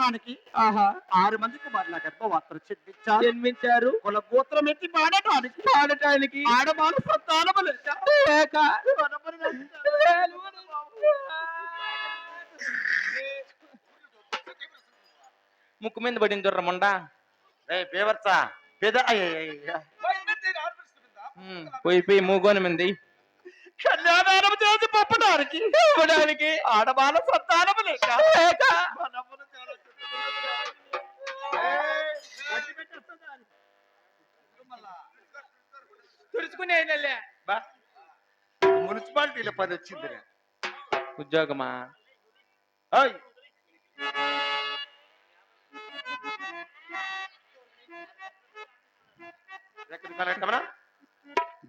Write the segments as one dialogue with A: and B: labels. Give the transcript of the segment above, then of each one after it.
A: పాడటానికి ఆరు మంది కుమారుల గర్భవార్తలు చెప్పించారు
B: జన్మించారు.
A: కుల గోత్రం ఎత్తి పాడటానికి
B: పాడటానికి.
A: ఆడవాళ్ళు సంతానము లేక
B: లేక.
A: వనపరి నడుస్తారు.
B: ముక్కు మీద పడింది దొర్రమండా
A: రేయ్ బేవర్సా పెద అయ్యయ్యయ్య.
B: పోయి పోయి మూగోని మంది.
A: కన్యాదానం చేసి పంపడానికి
B: ఇవ్వడానికి
A: ఆడవాళ్ళ సంతానము లేక.
B: తుడుచుకునే
A: బా, మున్సిపాలిటీలో పని వచ్చింది
B: ఉద్యోగమా?
A: ఓయ్?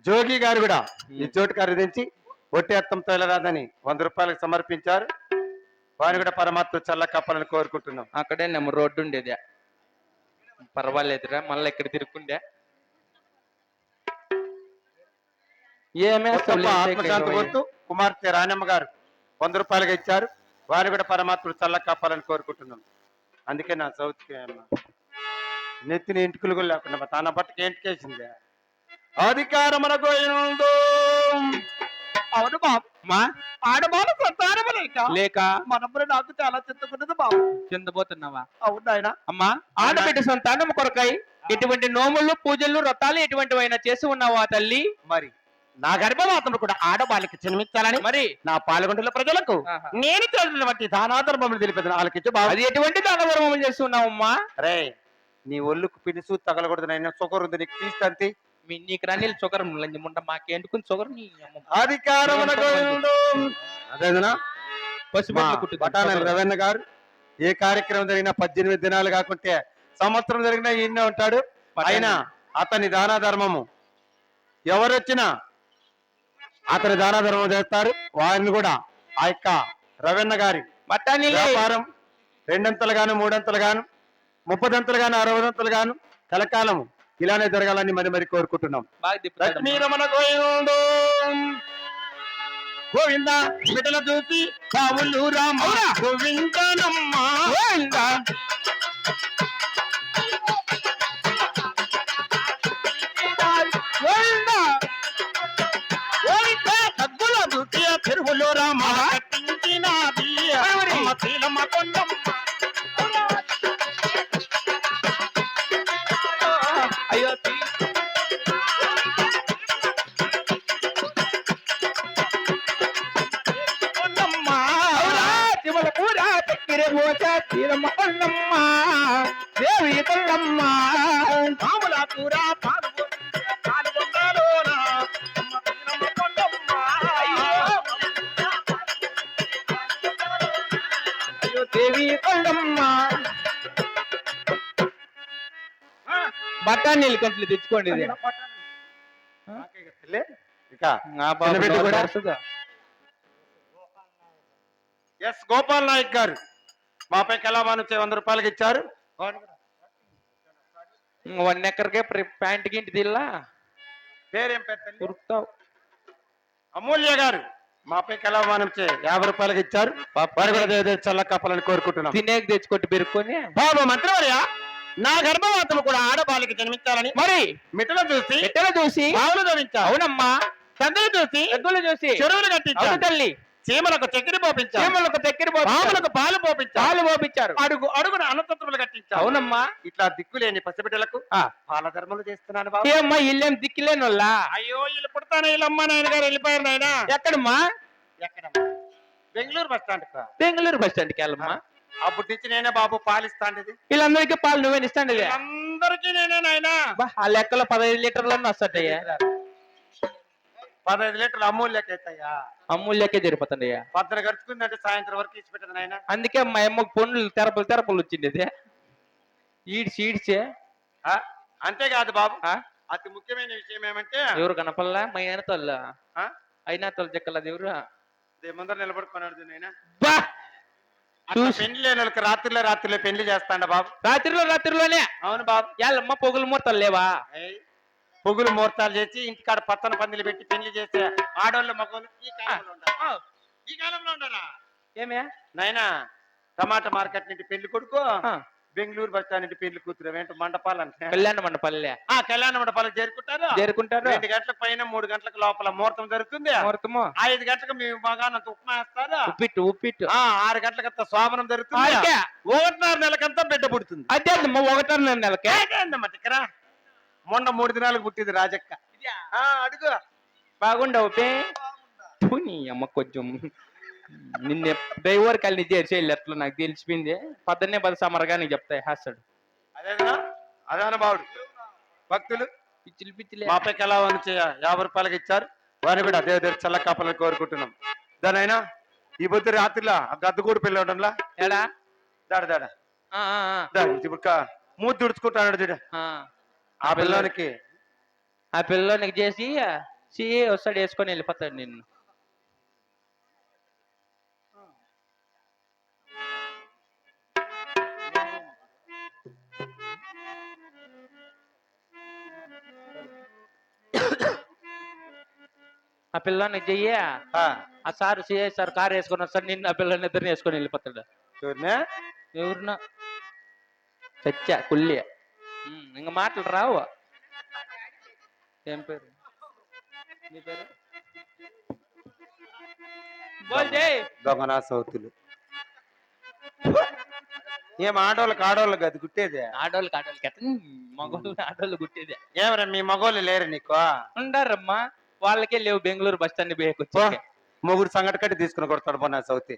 A: జోగి గారు కూడా ఈ చోటు ఖరీదించి ఒట్టి అత్తంతో రాదని వంద రూపాయలకు సమర్పించారు. వారిని కూడా పరమాత్మ చల్ల కప్పాలని కోరుకుంటున్నాం.
B: అక్కడే నెమ్మ రోడ్డు ఉండేది. పర్వాలేదురా మళ్ళీ ఇక్కడ తిరుక్కుండే
A: ఆత్మశాంతి కోరుతూ కుమార్తె రాణమ్మ గారు వంద రూపాయలుగా ఇచ్చారు. వారిని కూడా పరమాత్మ చల్ల కాపాలని కోరుకుంటున్నాం అందుకే నా సౌత్కి నెత్తిన ఇంటికులు కూడా లేకుండా తన బట్టకి ఏంటికేసింది అధికారమున గోయినుండు అవును బాబు.
B: మా?
A: సంతానము లేక
B: లేక?
A: మనప్పుడు నాకు చాలా చెత్తకున్నది బాబు.
B: చెందబోతున్నావా?
A: అవును ఆయన
B: అమ్మా ఆడబిడ్డ సంతానం కొరకై ఎటువంటి నోములు పూజలు వ్రతాలు ఎటువంటివైనా చేసి ఉన్నావా తల్లి?
A: మరి? నా గర్భవాతము కూడా ఆడవాళ్ళకి జన్మించాలని
B: మరి?
A: నా పాల్గొంటున్న ప్రజలకు. నేను చేసినటువంటి దానాధర్మములు తెలిపేది వాళ్ళకి బాబు.
B: అది ఎటువంటి దానవరమలు చేసి ఉన్నావమ్మా
A: రే నీ ఒళ్ళుకు పిలుసు తగలకూడదు నైనా ఉంది నీకు తీస్తంతి
B: మీ నీకు రాని మాకేంటుకుని చొగరు నీ అమ్మ.
A: అధికారమున గోవిందు. అదేనా బటాన రవీణ గారు ఏ కార్యక్రమం జరిగినా పద్దెనిమిది దినాలు కాకుంటే సంవత్సరం జరిగినా ఈయనే ఉంటాడు. అయినా అతని దాన ధర్మము ఎవరొచ్చినా అతని దాన ధర్మం చేస్తారు. వారిని కూడా ఆ యొక్క రవీణ గారి. వ్యాపారం రెండంతలు గాను మూడంతలు గాను ముప్పదంతలు గాను అరవదంతలు గాను కలకాలము ఇలానే జరగాలని మరి మరి కోరుకుంటున్నాం. గోవిందు! బిడ్డల చూసి కావులు రామ గోవిందనమ్మ!
B: గోవింద.
A: గోవింద! రామ కట్టించినది అమ్మ శీలమ్మ కొండమ్మ
B: అయ్యో తీ-
A: కొండమ్మ
B: అవునా? చివల కూర చక్కెర పోత తీరమ్మ కొల్లమ్మ దేవి కొల్లమ్మ
A: పాముల కూర
B: దేవి బఠానీలు కంట్లు తెచ్చుకోండి ఇది?
A: ఎస్ గోపాల్ నాయక్ గారు. మాపై కళామానం చే వంద రూపాయలకి ఇచ్చారు?
B: వన్ ఎక్కడికే ప్యాంట్ గింటి తిల్లా?
A: పేరేం పెట్టండి అమూల్య గారు. మాపై కళామానం చే యాభై రూపాయలకి ఇచ్చారు. చల్ల కప్పాలని కోరుకుంటున్నాం.
B: తినేకి తెచ్చుకొట్టి పెరుక్కొని
A: బాబు మంత్రివర్య నా గర్భవాతము కూడా ఆడబాలికి జన్మించాలని
B: మరి
A: మిట్టలు చూసి
B: పెట్టెలు చూసి
A: బావులు ధరించావు
B: అవునమ్మా.
A: సందులు చూసి
B: చూసి
A: చెరువులు
B: అవును
A: కట్టించావు
B: తల్లి.
A: చీమలకు చక్కెర పోపించావు
B: చీమలకు దగ్గర
A: పాములకు పాలు పోపించావు
B: పాలు పోపించారు.
A: అడుగు అడుగున అన్నతత్వములు కట్టించావు
B: అవునమ్మా
A: ఇట్లా దిక్కులేని పసిబిడ్డలకు. పాల ధర్మలు చేస్తున్నాను బాబు.
B: ఏమ్మా ఇల్లేం దిక్కులేని
A: అయ్యో వీళ్ళు పుడతానే అమ్మ నాయన గారు వెళ్ళిపోయారు నాయన.
B: ఎక్కడమ్మా?
A: ఎక్కడమ్మా? Bengaluru bus stand
B: Bengaluru bus స్టాండ్కి వెళ్ళమ్మా.
A: అప్పటి నుంచి నేనే బాబు పాలిస్తాండేది
B: వీళ్ళందరికీ పాలు నువ్వే
A: అందరికీ నేనే నాయనా.
B: ఆ లెక్కలో పదహైదు లీటర్లన్నీ వస్తాయ్యా
A: పదహైదు లీటర్లు అమూల్యకి అవుతాయా
B: అమూల్యకే జరిపోతాయ్యా
A: పద్దన గడుచుకుందంటే సాయంత్రం వరకు ఇచ్చి పెట్టదు నాయన.
B: అందుకే మా అమ్మకు పండ్లు తెరపలు తెరపలు వచ్చింది ఈడ్చే
A: ఆ? అంతేకాదు బాబు? అతి ముఖ్యమైన విషయం ఏమంటే
B: ఎవరు కనపల్లా మా
A: ఆ?
B: అయినా తోలు చెక్కల ఎవరు
A: ముందర నిలబడుకున్నాడు నాయన.
B: బా!
A: పెళ్ళి వాళ్ళకి రాత్రిలో రాత్రిలో పెళ్ళి చేస్తాండ బాబు.
B: రాత్రిలో రాత్రిలోనే.
A: అవును బాబు.
B: యాళ్ళమ్మ పొగులు మూర్తలు లేవా?
A: పొగులు ముహూర్తాలు చేసి ఇంటికాడ పచ్చని పందిలు పెట్టి పెళ్ళి చేసే ఆడోళ్ళ మగవాళ్ళు ఈ కాలంలో ఉండాలి ఈ కాలంలో ఉండరా?
B: ఏమే?
A: నాయనా టమాటా మార్కెట్ నుండి పెళ్ళి కొడుకు బెంగళూరు బస్ స్టాండ్ నుండి పెళ్ళి కూతురు. ఏంటో మండపాలంటే
B: కళ్యాణ మండపల్లె
A: ఆ కళ్యాణ మండపాలకు చేరుకుంటారు.
B: చేరుకుంటారు.
A: రెండు గంటలకు పైన మూడు గంటలకు లోపల ముహూర్తం జరుగుతుంది.
B: ముహూర్తము.
A: ఐదు గంటలకు మీ మగానంత ఉప్మా వేస్తారు.
B: ఉప్పిట్టు ఉప్పిట్టు.
A: ఆ ఆరు గంటలకంతా శోభనం జరుగుతుంది. ఒకటిన్నర నెలకంతా బిడ్డ పుడుతుంది.
B: అదే అమ్మా ఒకటో నెలకే.
A: ఇక్కడ. మొన్న మూడు దినాలకు పుట్టింది రాజక్క. ఆ అడుగు.
B: బాగుండవు పే? ఫు, నీ అమ్మ కొంచెం నిన్న డ్రైవర్ కలిని చేసి ఎట్లా నాకు తెలిసిపోయింది. పొద్దున్నే పది సమరగా నీకు చెప్తాయి హాస్టల్.
A: అదేనా అదేనా బావుడు. భక్తులు?
B: పిచ్చిలు పిచ్చిలే.
A: మా ఎలా ఉంది యాభై రూపాయలకి ఇచ్చారు. వారిని కూడా అదే దగ్గర చల్ల కాపాలని కోరుకుంటున్నాం. దానైనా ఈ పొద్దు రాత్రిలో ఆ గద్దగూడు పెళ్ళి ఉండడంలా?
B: ఏడా?
A: దాడ దాడ.
B: ఆ, ఆ, ఆ,
A: దా, ఇప్పుడు మూతి తుడుచుకుంటాడు చూడ.
B: ఆ.
A: ఆ పిల్లోనికి
B: ఆ పిల్లోనికి చేసి సి వస్తాడు వేసుకొని వెళ్ళిపోతాడు నిన్ను. ఆ పిల్లోనికి చెయ్యి
A: ఆ,
B: ఆ. సార్ సిఐ సార్ కార్ వేసుకొని వస్తాడు నిన్ను ఆ పిల్లని ఇద్దరిని వేసుకొని వెళ్ళిపోతాడు.
A: ఎవరినే?
B: ఎవరినో. చచ్చా కుల్లి ఇంక మాటలు రావు. ఏం పేరు? నీ పేరు?
A: దొంగనా సౌతులు. ఏం ఆడోళ్ళకి ఆడోళ్ళకి అది గుట్టేదే.
B: ఆడోళ్ళకి ఆడోళ్ళకి ఎట్ట మగోళ్ళు ఆడోళ్ళు గుట్టేదే.
A: ఏమరా మీ మగోళ్ళు లేరు నీకు?
B: ఉండారమ్మా వాళ్ళకే లేవు బెంగళూరు బస్ స్టాండ్
A: పో,
B: బేకొచ్చి
A: మొగుడు సంగటి కట్టి తీసుకుని కొడతాడు పోనా సౌతి.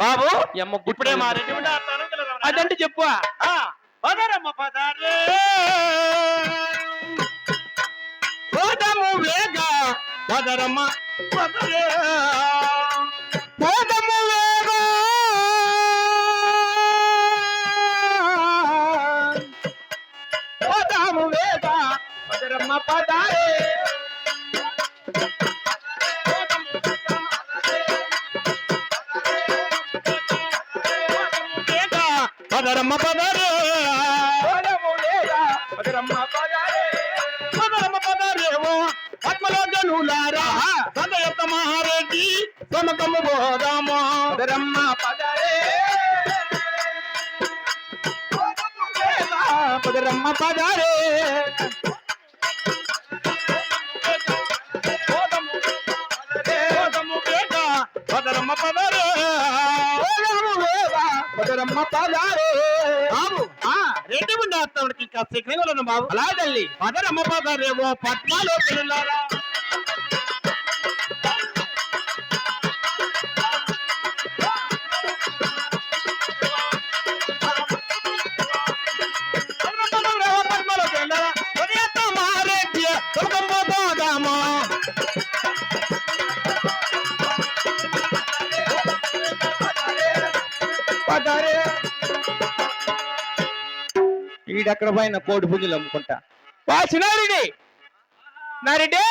A: బాబు ఇప్పుడే మా రెడ్డి ఉండే ఆ
B: గుట్టు
A: తణుకులో రా.
B: అదంటే చెప్పు.
A: పదరమ్మ పదారే. పోదము వేగ పదరమ్మ పదరే. పోదము వేగ. పోదము వేగ పదరమ్మ పదారే పదరమ్మ పదరే పద్మలో జనులారా సదయత మహారెడ్డి సమకము బోధమో
B: వదరమ్మ పదారే. పదారే.
A: పదరమ్మ పదరే
B: పదారే.
A: బాబు రెడ్డి ఉండేస్తాడికి ఇంకా సిగ్నల్ బాబు
B: అలా తల్లి
A: పదరమ్మ పదరేమో పద్మాలో పిల్లలారా
B: ఈడక్కడ పైన కోడి పుంజులు అమ్ముకుంటా. వా చిన్నారెడ్డి నారెడ్డి